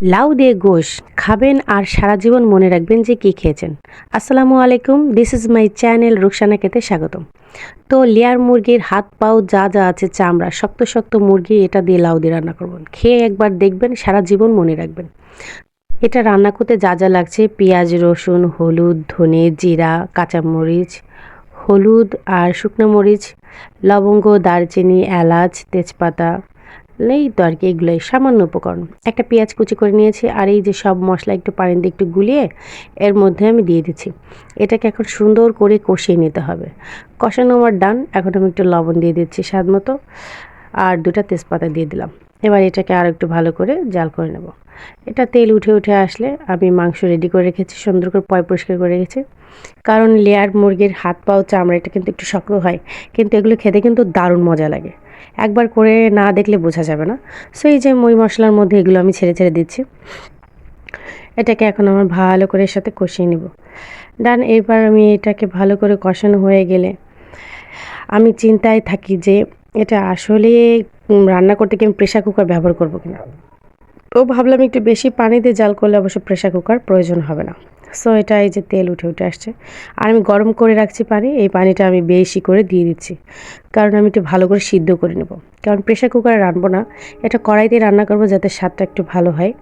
লাউ দিয়ে গোশ খাবেন আর সারা জীবন মনে রাখবেন যে কী খেয়েছেন। আসসালামু আলাইকুম this is my channel Ruksana খেতে স্বাগতম। তো লেয়ার মুরগির হাত পাও যা যা আছে চামড়া, শক্ত শক্ত মুরগি, এটা দিয়ে লাউ দিয়ে রান্না করবেন খেয়ে একবার দেখবেন, সারা জীবন মনে রাখবেন। এটা রান্না করতে যা যা লাগছে, পেঁয়াজ, রসুন, হলুদ, ধনে, জিরা, কাঁচামরিচ, হলুদ আর শুকনো মরিচ, লবঙ্গ, দারচিনি, এলাচ, তেজপাতা এই তো আর কি এগুলোই সামান্য উপকরণ। একটা পেঁয়াজ কুচি করে নিয়েছি আর এই যে সব মশলা একটু পানি দিয়ে একটু গুলিয়ে এর মধ্যে আমি দিয়ে দিচ্ছি। এটাকে এখন সুন্দর করে কষিয়ে নিতে হবে। কষানো আমার ডান এখন আমি একটু লবণ দিয়ে দিচ্ছি স্বাদ মতো আর দুটা তেজপাতা দিয়ে দিলাম। এবার এটাকে আর একটু ভালো করে জাল করে নেব। এটা তেল উঠে উঠে আসলে আমি মাংস রেডি করে রেখেছি, সুন্দর করে পয় পরিষ্কার করে রেখেছি। কারণ লেয়ার মুরগির হাত পাও চামড়া, এটা কিন্তু একটু শক্ত হয়, কিন্তু এগুলো খেতে কিন্তু দারুণ মজা লাগে। একবার করে না দেখলে বোঝা যাবে না। সো এই যে মই মশলার মধ্যে এগুলো আমি ছেড়ে ছেড়ে দিচ্ছি। এটাকে এখন আমার ভালো করে এর সাথে কষিয়ে নেব। ডান এবার আমি এটাকে ভালো করে কষানো হয়ে গেলে আমি চিন্তায় থাকি যে এটা আসলে রান্না করতে কি আমি প্রেশার কুকার ব্যবহার করব কিনা। তো ভাবলাম একটু বেশি পানি দিয়ে জাল করলে অবশ্য প্রেশার কুকার প্রয়োজন হবে না। সো এটা এই যে তেল উঠে উঠে আসছে। আর আমি গরম করে রাখছি পানি, এই পানিটা আমি বেশি করে দিয়ে দিচ্ছি। কারণ আমি একটু ভালো করে সিদ্ধ করে নেব। কারণ প্রেশার কুকারে রানবো না। এটা কড়াইতে রান্না করব যাতে স্বাদটা একটু ভালো হয়।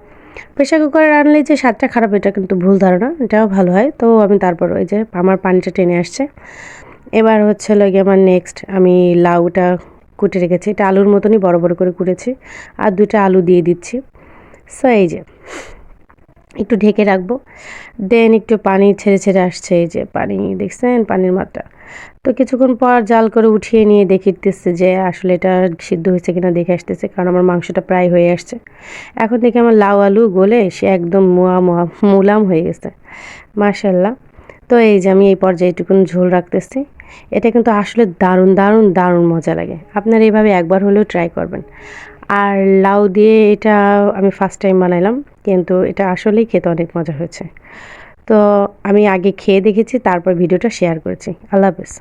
প্রেশার কুকারে রানলে যে স্বাদটা খারাপ, এটা কিন্তু ভুল ধারণা। এটাও ভালো হয়। তো আমি তারপর ওই যে আমার পানিটা টেনে আসছে। এবার হচ্ছে লাগে আমার নেক্সট আমি লাউটা কুটে রেখেছি। এটা আলুর মতনই বড় বড় করে কুটেছি। আর দুটো আলু দিয়ে দিচ্ছি। সো এই যে। একটু ঢেকে রাখব। দেন একটু পানি ছেড়ে ছেড়ে আসছে এই যে পানি, দেখছেন? পানির মাত্রা। তো কিছুক্ষণ পর জাল করে উঠিয়ে নিয়ে দেখিতেছে যে আসলে এটা সিদ্ধ হয়েছে কিনা দেখে আসতেছে, কারণ আমার মাংসটা প্রায় হয়ে আসছে। এখন দেখি আমার লাউ আলু গলে সে একদম মোয়া মোয়া, মুলাম হয়ে গেছে। মার্শাল্লাহ তো এই যে আমি এই পর্যায়ে একটুকুন ঝোল রাখতেছি। এটা কিন্তু আসলে দারুণ দারুণ দারুণ মজা লাগে। আপনারা এইভাবে একবার হলেও ট্রাই করবেন। আর লাউ দিয়ে এটা আমি ফার্স্ট টাইম বানাইলাম, কিন্তু এটা আসলেই খেতে অনেক মজা হয়েছে। তো আমি আগে খেয়ে দেখেছি, তারপর ভিডিওটা শেয়ার করেছি। আল্লাহ হাফেজ।